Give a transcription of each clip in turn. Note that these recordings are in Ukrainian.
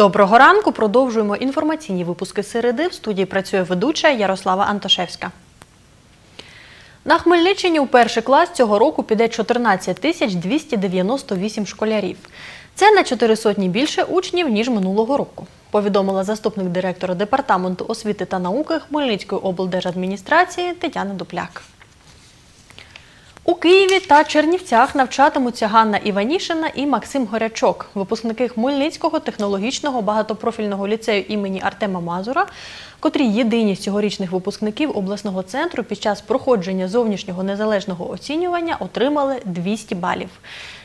Доброго ранку. Продовжуємо інформаційні випуски середи. В студії працює ведуча Ярослава Антошевська. На Хмельниччині у перший клас цього року піде 14 тисяч 298 школярів. Це на 4 сотні більше учнів, ніж минулого року, повідомила заступник директора Департаменту освіти та науки Хмельницької облдержадміністрації Тетяна Дупляк. У Києві та Чернівцях навчатимуться Ганна Іванішина і Максим Горячок, випускники Хмельницького технологічного багатопрофільного ліцею імені Артема Мазура, котрі єдині з цьогорічних випускників обласного центру під час проходження зовнішнього незалежного оцінювання отримали 200 балів.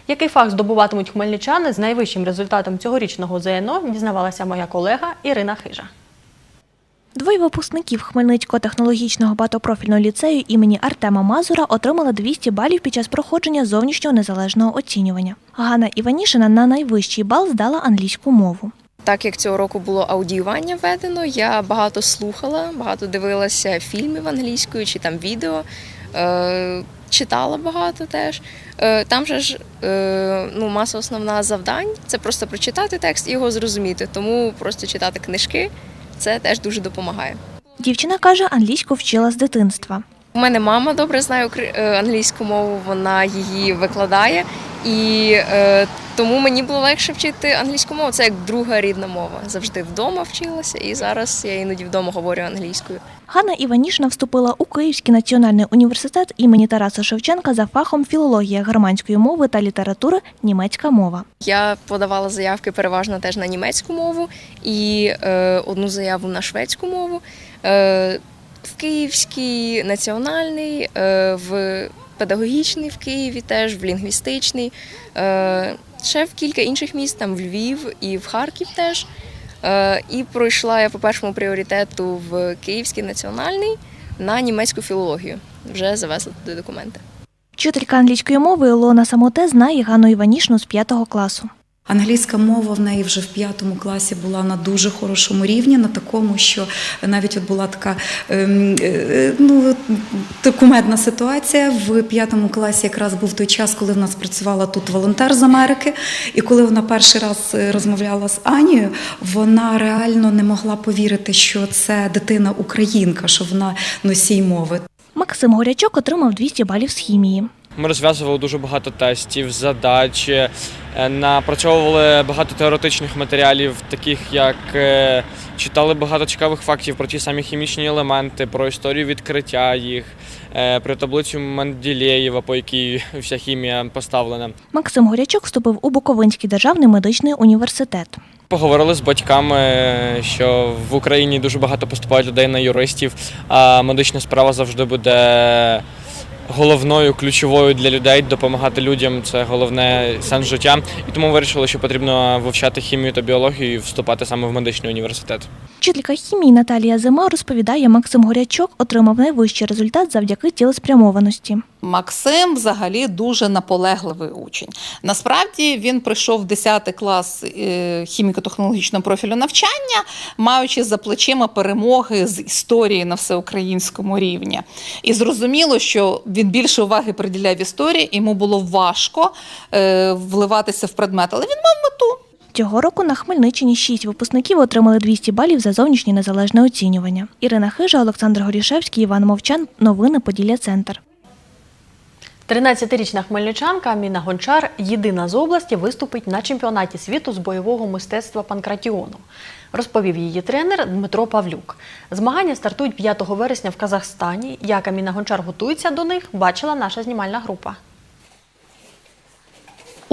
Який фах здобуватимуть хмельничани з найвищим результатом цьогорічного ЗНО, дізнавалася моя колега Ірина Хижа. Двоє випускників Хмельницького технологічного багатопрофільного ліцею імені Артема Мазура отримали 200 балів під час проходження зовнішнього незалежного оцінювання. Ганна Іванішина на найвищий бал здала англійську мову. Так як цього року було аудіювання введено, я багато слухала, багато дивилася фільмів англійською чи там відео, е, читала багато теж. Е, там же ж е, ну, маса основна завдань це просто прочитати текст і його зрозуміти. Тому просто читати книжки це теж дуже допомагає. Дівчина каже, англійську вчила з дитинства. У мене мама добре знає е, англійську мову, вона її викладає, і е, тому мені було легше вчити англійську мову. Це як друга рідна мова. Завжди вдома вчилася, і зараз я іноді вдома говорю англійською. Ганна Іванішина вступила у Київський національний університет імені Тараса Шевченка за фахом філологія германської мови та літератури німецька мова. Я подавала заявки переважно теж на німецьку мову і е, одну заяву на шведську мову. Е, в Київський національний, е, в педагогічний в Києві, теж в лінгвістичний. Е, ще в кілька інших міст, там в Львів і в Харків теж. Е, і пройшла я по першому пріоритету в Київський національний на німецьку філологію. Вже завезла туди документи. Вчителька англійської мови Ілона Самоте знає Ганну Іванішну з п'ятого класу. Англійська мова в неї вже в п'ятому класі була на дуже хорошому рівні, на такому, що навіть от була така ем, е, ну, кумедна ситуація. В п'ятому класі якраз був той час, коли в нас працювала тут волонтер з Америки. І коли вона перший раз е, розмовляла з Анією, вона реально не могла повірити, що це дитина українка, що вона носій мови. Максим Горячок отримав 200 балів з хімії. Ми розв'язували дуже багато тестів, задач, е, напрацьовували багато теоретичних матеріалів, таких як е, читали багато цікавих фактів про ті самі хімічні елементи, про історію відкриття їх, е, про таблицю Менделєєва, по якій вся хімія поставлена. Максим Горячок вступив у Буковинський державний медичний університет. Поговорили з батьками, що в Україні дуже багато поступають людей на юристів, а медична справа завжди буде головною, ключовою для людей, допомагати людям це головне сенс життя. І тому вирішили, що потрібно вивчати хімію та біологію і вступати саме в медичний університет. Вчителька хімії Наталія Зима розповідає, Максим Горячок отримав найвищий результат завдяки цілеспрямованості. Максим взагалі дуже наполегливий учень. Насправді він прийшов в 10 клас е, хіміко-технологічного профілю навчання, маючи за плечима перемоги з історії на всеукраїнському рівні. І зрозуміло, що він більше уваги приділяв історії, йому було важко е, вливатися в предмет, але він. Цього року на Хмельниччині шість випускників отримали 200 балів за зовнішнє незалежне оцінювання. Ірина Хижа, Олександр Горішевський, Іван Мовчан. Новини Поділля Центр. 13-річна хмельничанка Аміна Гончар, єдина з області, виступить на чемпіонаті світу з бойового мистецтва панкратіону, розповів її тренер Дмитро Павлюк. Змагання стартують 5 вересня в Казахстані. Як Аміна Гончар готується до них, бачила наша знімальна група.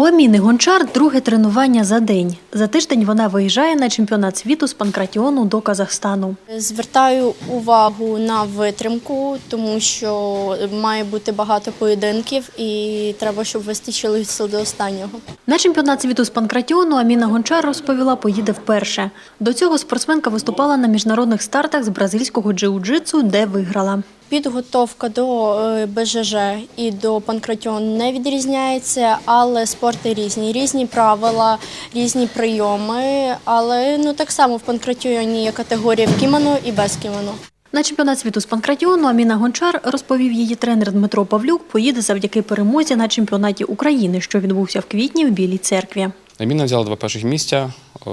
У Аміни Гончар друге тренування за день. За тиждень вона виїжджає на чемпіонат світу з панкратіону до Казахстану. Звертаю увагу на витримку, тому що має бути багато поєдинків і треба, щоб вистачило сил до останнього. На чемпіонат світу з панкратіону Аміна Гончар розповіла, поїде вперше. До цього спортсменка виступала на міжнародних стартах з бразильського джиу-джитсу, де виграла. Підготовка до е, БЖЖ і до панкратіону не відрізняється, але спорти різні, різні правила, різні прийоми. Але ну так само в панкратіоні є категорія в кімоно і без кімоно. На чемпіонат світу з панкратіону Аміна Гончар, розповів її тренер Дмитро Павлюк, поїде завдяки перемозі на чемпіонаті України, що відбувся в квітні в Білій церкві. Аміна взяла два перших місця е,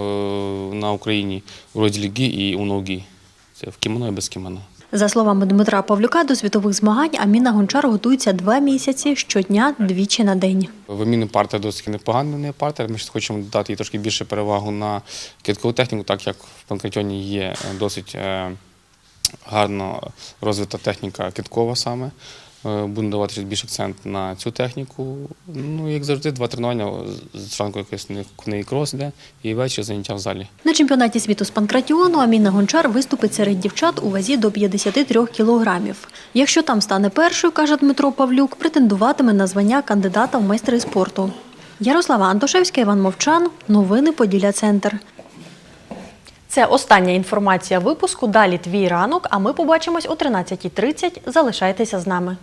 на Україні у розділі гі і у ногі. Це в кімоно і без кімоно. За словами Дмитра Павлюка, до світових змагань Аміна Гончар готується два місяці щодня двічі на день. В Аміни партер досить непоганий не партер. Ми хочемо дати їй трошки більше перевагу на киткову техніку, так як в Панкратьоні є досить е, гарно розвита техніка киткова саме. Е, Будемо давати ще більше акцент на цю техніку. Ну, як завжди, два тренування. Зранку якийсь неї крос йде, і ввечері заняття в залі. На чемпіонаті світу з панкратіону Аміна Гончар виступить серед дівчат у вазі до 53 кілограмів. Якщо там стане першою, каже Дмитро Павлюк, претендуватиме на звання кандидата в майстри спорту. Ярослава Антошевська, Іван Мовчан. Новини Поділля Центр. Це остання інформація випуску. Далі твій ранок, а ми побачимось о 13.30. Залишайтеся з нами.